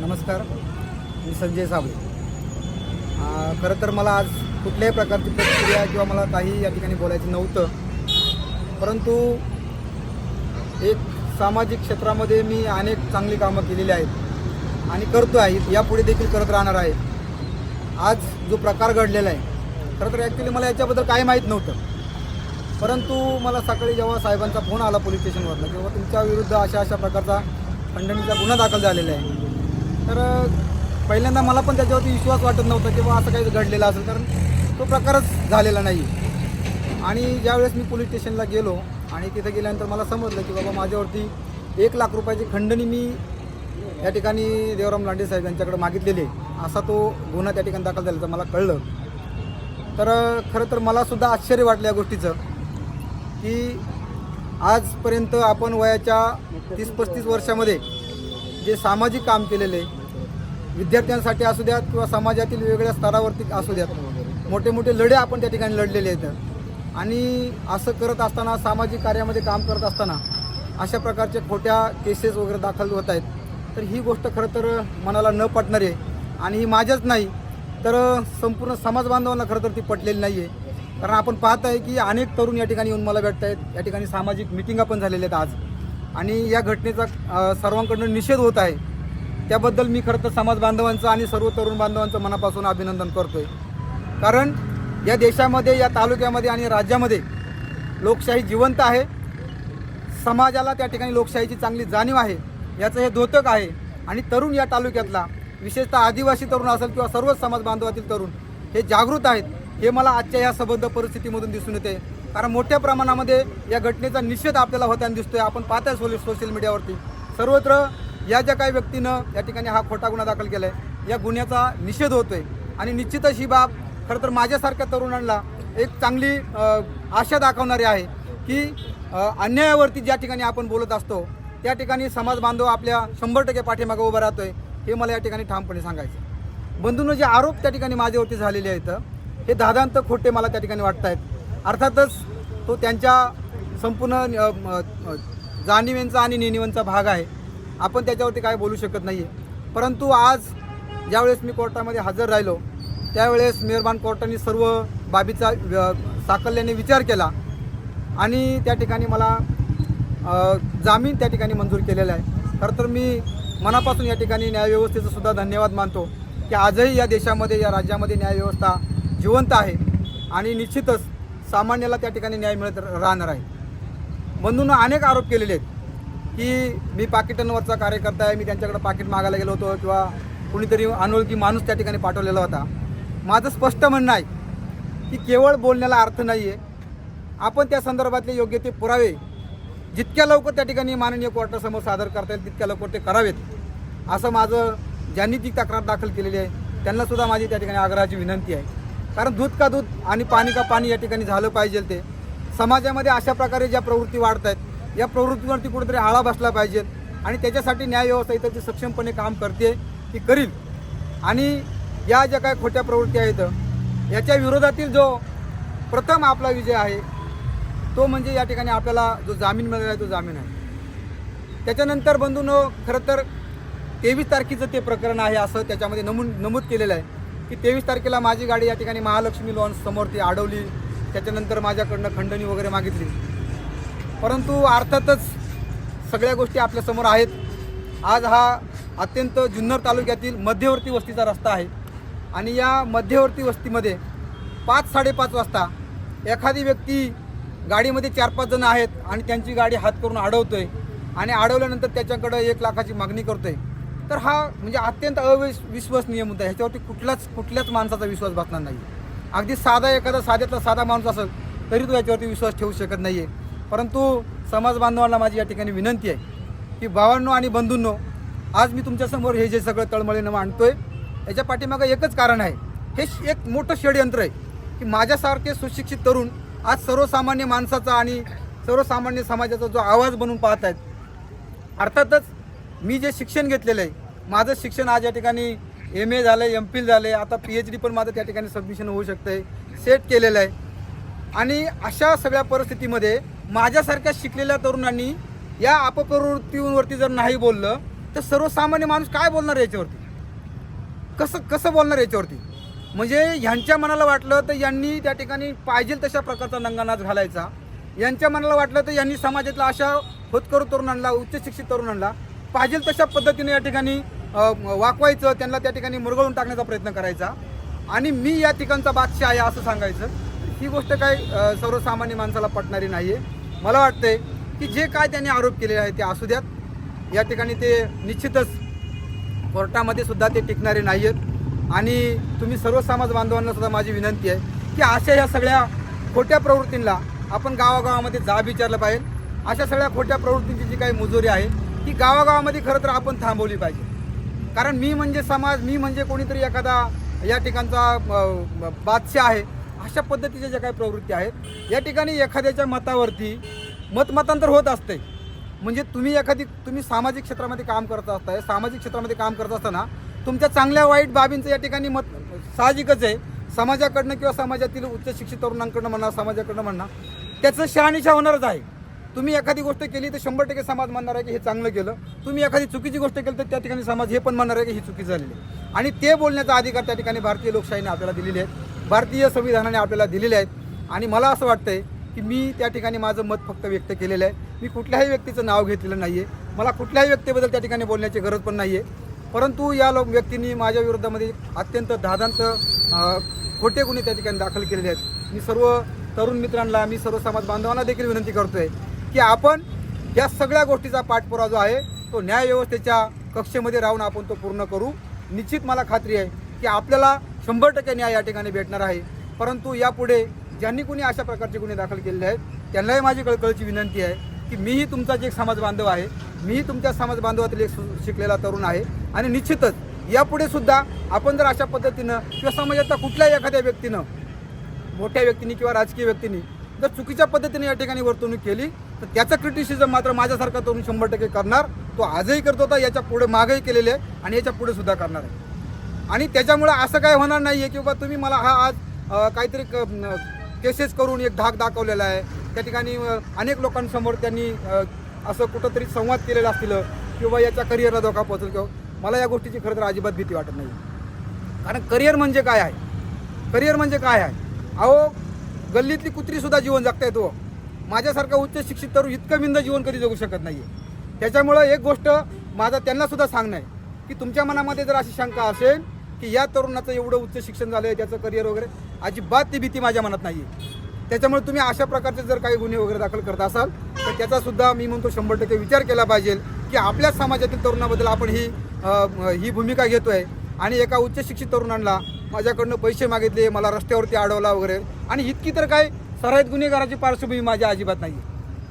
नमस्कार मी संजय साबळे. खरं तर मला आज कुठल्याही प्रकारची प्रतिक्रिया किंवा मला काही या ठिकाणी बोलायचं नव्हतं. परंतु एक सामाजिक क्षेत्रामध्ये मी अनेक चांगली कामं केलेली आहेत आणि करतो आहे यापुढे देखील करत राहणार आहे. आज जो प्रकार घडलेला आहे खरं तर ॲक्च्युली मला याच्याबद्दल काही माहीत नव्हतं. परंतु मला सकाळी जेव्हा साहेबांचा फोन आला पोलीस स्टेशनवरनं किंवा तुमच्या विरुद्ध अशा अशा प्रकारचा खंडणीचा गुन्हा दाखल झालेला आहे. तर पहिल्यांदा मला पण त्याच्यावरती विश्वास वाटत नव्हता की बाबा असं काही घडलेलं असेल कारण तो प्रकारच झालेला नाही. आणि ज्यावेळेस मी पोलीस स्टेशनला गेलो आणि तिथे गेल्यानंतर मला समजलं की बाबा माझ्यावरती एक लाख रुपयाची खंडणी मी या ठिकाणी देवराम लांडे साहेब यांच्याकडे मागितलेली आहे. असा तो गुन्हा त्या ठिकाणी दाखल झाल्याचं मला कळलं. तर खरं तर मलासुद्धा आश्चर्य वाटलं या गोष्टीचं की आजपर्यंत आपण वयाच्या तीस पस्तीस वर्षामध्ये जे सामाजिक काम केलेले विद्यार्थ्यांसाठी असू द्यात किंवा समाजातील वेगवेगळ्या स्तरावरती असू द्यात मोठे मोठे लढे आपण त्या ठिकाणी लढलेले आहेत. आणि असं करत असताना सामाजिक कार्यामध्ये काम करत असताना अशा प्रकारच्या खोट्या केसेस वगैरे दाखल होत आहेत. तर ही गोष्ट खरं तर मनाला न पटणारी आहे. आणि ही माझ्याच नाही तर संपूर्ण समाज बांधवांना खरं तर ती पटलेली नाही आहे कारण आपण पाहत आहे की अनेक तरुण या ठिकाणी येऊन मला भेटत आहेत या ठिकाणी सामाजिक मिटिंगा पण झालेल्या आहेत आज. आणि या घटनेचा सर्वांकडून निषेध होत आहे. त्याबद्दल मी खरं तर समाज बांधवांचं आणि सर्व तरुण बांधवांचं मनापासून अभिनंदन करतोय. कारण या देशामध्ये या तालुक्यामध्ये आणि राज्यामध्ये लोकशाही जिवंत आहे. समाजाला त्या ठिकाणी लोकशाहीची चांगली जाणीव आहे. याचं हे द्योतक आहे. आणि तरुण या तालुक्यातला विशेषतः आदिवासी तरुण असेल किंवा सर्वच समाज बांधवातील तरुण हे जागृत आहेत. हे मला आजच्या या संबंध परिस्थितीमधून दिसून येते. कारण मोठ्या प्रमाणामध्ये या घटनेचा निषेध आपल्याला होताना दिसतोय. आपण पाहताय सोल सोशल मीडियावरती. सर्वत्र या ज्या काही व्यक्तीनं या ठिकाणी हा खोटा गुन्हा दाखल केला आहे या गुन्ह्याचा निषेध होतोय. आणि निश्चितच ही बाब खरं तर माझ्यासारख्या तरुणांना एक चांगली आशा दाखवणारी आहे की अन्यायावरती ज्या ठिकाणी आपण बोलत असतो त्या ठिकाणी समाज बांधव आपल्या शंभर टक्के पाठीमागे उभा राहतोय हे मला या ठिकाणी ठामपणे सांगायचं बंधूंनो जे आरोप त्या ठिकाणी माझ्यावरती झालेले आहेत हे दादांत खोटे मला त्या ठिकाणी वाटत आहेत अर्थातच तो त्यांच्या संपूर्ण अ, जाणीवेंचा आणि नेणीवेंचा भाग आहे. आपण त्याच्यावरती काय बोलू शकत नाही आहे परंतु आज ज्यावेळेस मी कोर्टामध्ये हजर राहिलो त्यावेळेस मेहरबान कोर्टाने सर्व बाबीचा साकल्याने विचार केला आणि त्या ठिकाणी मला जामीन त्या ठिकाणी मंजूर केलेला आहे. खरं तर मी मनापासून या ठिकाणी न्यायव्यवस्थेचं सुद्धा धन्यवाद मानतो की आजही या देशामध्ये या राज्यामध्ये न्यायव्यवस्था जिवंत आहे आणि निश्चितच सामान्याला त्या ठिकाणी न्याय मिळत राहणार आहे. बंधूंना अनेक आरोप केलेले आहेत की मी पाकिटांवरचा कार्यकर्ता आहे मी त्यांच्याकडे पाकिट मागायला गेलो होतो किंवा कुणीतरी अनोळखी माणूस त्या ठिकाणी पाठवलेला होता. माझं स्पष्ट म्हणणं आहे की केवळ बोलण्याला अर्थ नाही आहे आपण त्या संदर्भातले योग्य ते पुरावे जितक्या लवकर त्या ठिकाणी माननीय कोर्टासमोर सादर करता येईल तितक्या लवकर ते करावेत. असं माझं ज्यांनी ती तक्रार दाखल केलेली आहे त्यांनासुद्धा माझी त्या ठिकाणी आग्रहाची विनंती आहे. कारण दूध का दूध आणि पाणी का पाणी या ठिकाणी झालं पाहिजे ते. समाजामध्ये अशा प्रकारे ज्या प्रवृत्ती वाढत आहेत या प्रवृत्तीवरती कुठेतरी आळा बसला पाहिजे. आणि त्याच्यासाठी न्यायव्यवस्था इथं जी सक्षमपणे काम करते ती करील. आणि या ज्या काय खोट्या प्रवृत्ती आहेत याच्या विरोधातील जो प्रथम आपला विजय आहे तो म्हणजे या ठिकाणी आपल्याला जो जामीन मिळाला आहे तो जामीन आहे. त्याच्यानंतर बंधूनो खरं तर तेवीस तारखेचं ते प्रकरण आहे असं त्याच्यामध्ये नमूद नमूद केलेलं आहे. की तेवीस तारखेला माझी गाडी या ठिकाणी महालक्ष्मी लॉन्स समोर ती अडवली त्याच्यानंतर माझ्याकडनं खंडणी वगैरे मागितली. परंतु अर्थातच सगळ्या गोष्टी आपल्यासमोर आहेत. आज हा अत्यंत जुन्नर तालुक्यातील मध्यवर्ती वस्तीचा रस्ता आहे. आणि या मध्यवर्ती वस्तीमध्ये पाच साडेपाच वाजता एखादी व्यक्ती गाडीमध्ये चार पाच जण आहेत आणि त्यांची गाडी हात करून अडवतोय आणि अडवल्यानंतर त्याच्याकडं एक लाखाची मागणी करतोय. तर हा म्हणजे अत्यंत अविश्वसनीय मुद्दा आहे. ह्याच्यावरती कुठलाच कुठल्याच माणसाचा विश्वास बसणार नाही अगदी साधा एखादा साध्यातला साधा माणूस असेल तरी तो याच्यावरती विश्वास ठेवू शकत नाही आहे परंतु समाज बांधवांना माझी या ठिकाणी विनंती आहे की भावांनो आणि बंधूंनो आज मी तुमच्यासमोर हे जे सगळं तळमळीनं मांडतोय याच्या पाठीमागं एकच कारण आहे. हे श- एक मोठं षडयंत्र आहे की माझ्यासारखे सुशिक्षित तरुण आज सर्वसामान्य माणसाचा आणि सर्वसामान्य समाजाचा जो आवाज बनून पाहत आहेत अर्थातच मी जे शिक्षण घेतलेलं आहे माझं शिक्षण आज या ठिकाणी एम ए झालं आहे एम फिल झालं आहे आता पी एच डी पण माझं त्या ठिकाणी सबमिशन होऊ शकतं आहे सेट केलेलं आहे. आणि अशा सगळ्या परिस्थितीमध्ये माझ्यासारख्या शिकलेल्या तरुणांनी या अपप्रवृत्तीवरती जर नाही बोललं तर सर्वसामान्य माणूस काय बोलणार याच्यावरती? कसं कसं बोलणार याच्यावरती? म्हणजे ह्यांच्या मनाला वाटलं तर यांनी त्या ठिकाणी पाहिजे तशा प्रकारचा नंगानाच घालायचा. यांच्या मनाला वाटलं तर यांनी समाजातला अशा होतकरू तरुणांना उच्च शिक्षित तरुणांना पाहिजे तशा पद्धतीने या ठिकाणी वाकवायचं त्यांना त्या ठिकाणी मुरगळून टाकण्याचा प्रयत्न करायचा. आणि मी या ठिकाणचा बादशाह आहे असं सांगायचं. ही गोष्ट काय सर्वसामान्य माणसाला पटणारी नाही आहे मला वाटतंय की जे काय त्यांनी आरोप केलेले आहे ते असू द्यात. या ठिकाणी ते निश्चितच कोर्टामध्ये सुद्धा ते टिकणारे नाही आहेत आणि तुम्ही सर्व समाज बांधवांना सुद्धा माझी विनंती आहे की अशा ह्या सगळ्या खोट्या प्रवृत्तींना आपण गावागावामध्ये जा विचारलं पाहिजे. अशा सगळ्या खोट्या प्रवृत्तींची जी काही मुजोरी आहे ती गावागावामध्ये खरं तर आपण थांबवली पाहिजे. कारण मी म्हणजे समाज मी म्हणजे कोणीतरी एखादा या ठिकाणचा बादशाह आहे अशा पद्धतीच्या ज्या काही प्रवृत्ती आहेत या ठिकाणी एखाद्याच्या मतावरती मतमतांतर होत असते. म्हणजे तुम्ही एखादी तुम्ही सामाजिक क्षेत्रामध्ये काम करत असताय सामाजिक क्षेत्रामध्ये काम करत असताना तुमच्या चांगल्या वाईट बाबींचं या ठिकाणी मत साहजिकच आहे. समाजाकडनं किंवा समाजातील उच्च शिक्षित तरुणांकडनं म्हणा समाजाकडनं म्हणा त्याचं शहानिशा होणारच आहे. तुम्ही एखादी गोष्ट केली तर शंभर टक्के समाज म्हणणार आहे की हे चांगलं केलं. तुम्ही एखादी चुकीची गोष्ट केली तर त्या ठिकाणी समाज हे पण म्हणणार आहे की ही चुकी झालेली आहे. आणि ते बोलण्याचा अधिकार त्या ठिकाणी भारतीय लोकशाहीने आपल्याला दिलेले आहेत. भारतीय संविधानाने आपल्याला दिलेले आहेत. आणि मला असं वाटतंय की मी त्या ठिकाणी माझं मत फक्त व्यक्त केलेलं आहे. मी कुठल्याही व्यक्तीचं नाव घेतलेलं नाही आहे मला कुठल्याही व्यक्तीबद्दल त्या ठिकाणी बोलण्याची गरज पण नाही आहे परंतु या लोक व्यक्तींनी माझ्या विरोधामध्ये अत्यंत दादांत खोटे गुन्हे त्या ठिकाणी दाखल केलेले आहेत. मी सर्व तरुण मित्रांना मी सर्व समाज बांधवांना देखील विनंती करतो आहे की आपण या सगळ्या गोष्टीचा पाठपुरा जो आहे तो न्याय व्यवस्थेच्या कक्षेमध्ये राहून आपण तो पूर्ण करू. निश्चित मला खात्री आहे की आपल्याला शंभर टक्के न्याय या ठिकाणी भेटणार आहे. परंतु यापुढे ज्यांनी कुणी अशा प्रकारचे गुन्हे दाखल केलेले आहेत त्यांनाही माझी कळकळची विनंती आहे की मीही तुमचा जे एक समाज बांधव आहे मीही तुमच्या समाज बांधवातील एक शिकलेला तरुण आहे आणि निश्चितच यापुढे सुद्धा आपण जर अशा पद्धतीनं किंवा समाजातल्या कुठल्याही एखाद्या व्यक्तीनं मोठ्या व्यक्तींनी किंवा राजकीय व्यक्तींनी जर चुकीच्या पद्धतीने या ठिकाणी वर्तवणूक केली तर त्याचं क्रिटिसिझम मात्र माझ्यासारखा तरुण शंभर टक्के करणार. तो आजही करत होता याच्यापुढे मागही केलेले आहे आणि याच्यापुढे सुद्धा करणार आहे. आणि त्याच्यामुळे असं काय होणार नाही आहे की बाबा तुम्ही मला हा आज काहीतरी केसेस करून एक धाक दाखवलेला आहे. त्या ठिकाणी अनेक लोकांसमोर त्यांनी असं कुठंतरी संवाद केलेला असतील किंवा याच्या करिअरला धोका पोहोचेल किंवा मला या गोष्टीची खरं तर अजिबात भीती वाटत नाही कारण करिअर म्हणजे काय आहे? करिअर म्हणजे काय आहे? अहो गल्लीतली कुत्रीसुद्धा जीवन जगता येतो हो. माझ्यासारखा उच्च शिक्षित तरुण इतकं मिंद जीवन कधी जगू शकत नाही आहे त्याच्यामुळं एक गोष्ट माझा त्यांना सुद्धा सांगणं आहे की तुमच्या मनामध्ये जर अशी शंका असेल की या तरुणाचं एवढं उच्च शिक्षण झालं आहे त्याचं करिअर वगैरे अजिबात ती भीती माझ्या मनात नाही आहे त्याच्यामुळे तुम्ही अशा प्रकारचे जर काही गुन्हे वगैरे दाखल करत असाल तर त्याचासुद्धा मी म्हणतो शंभर टक्के विचार केला पाहिजे की आपल्याच समाजातील तरुणाबद्दल आपण ही ही भूमिका घेतो आहे आणि एका उच्च शिक्षित तरुणांना माझ्याकडनं पैसे मागितले मला रस्त्यावरती अडवला वगैरे. आणि इतकी तर काय सराईत गुन्हेगाराची पार्श्वभूमी माझ्या अजिबात नाही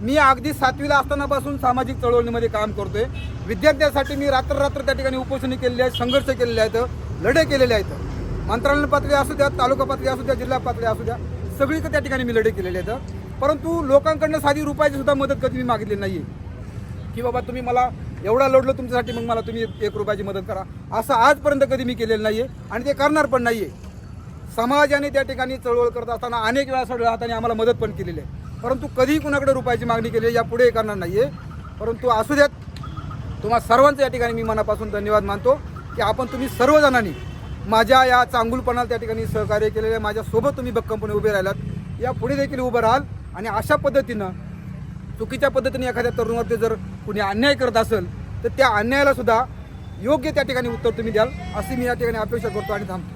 मी अगदी सातवीला असतानापासून सामाजिक चळवळीमध्ये काम करतोय. विद्यार्थ्यांसाठी मी रात्र रात्र त्या ठिकाणी उपोषणी केलेली आहेत संघर्ष केलेले आहेत लढे केलेले आहेत. मंत्रालय पातळी असू द्या तालुका पातळी असू द्या जिल्हा पातळी असू द्या सगळीकडे त्या ठिकाणी मी लढे केलेले आहेत. परंतु लोकांकडनं साधी रुपयाची सुद्धा मदत कधी मी मागितली नाही की बाबा तुम्ही मला एवढा लढलो तुमच्यासाठी मग मला तुम्ही एक रुपयाची मदत करा. असं आजपर्यंत कधी मी केलेलं नाही आहे आणि ते करणार पण नाही आहे समाजाने त्या ठिकाणी चळवळ करत असताना अनेक वेळा सगळ्या हाताने आम्हाला मदत पण केलेली आहे. परंतु कधीही कुणाकडे रुपयाची मागणी केली आहे यापुढे करणार नाही आहे परंतु असू द्यात तुम्हा सर्वांचं या ठिकाणी मी मनापासून धन्यवाद मानतो की आपण तुम्ही सर्वजणांनी माझ्या या चांगुलपणाला त्या ठिकाणी सहकार्य केलेलं आहे. माझ्यासोबत तुम्ही भक्कमपणे उभे राहिलात. या पुढे देखील उभं राहाल आणि अशा पद्धतीनं चुकीच्या पद्धतीने एखाद्या तरुणावरती जर कुणी अन्याय करत असेल तर त्या अन्यायाला सुद्धा योग्य त्या ठिकाणी उत्तर तुम्ही द्याल अशी मी या ठिकाणी अपेक्षा करतो आणि थांबतो.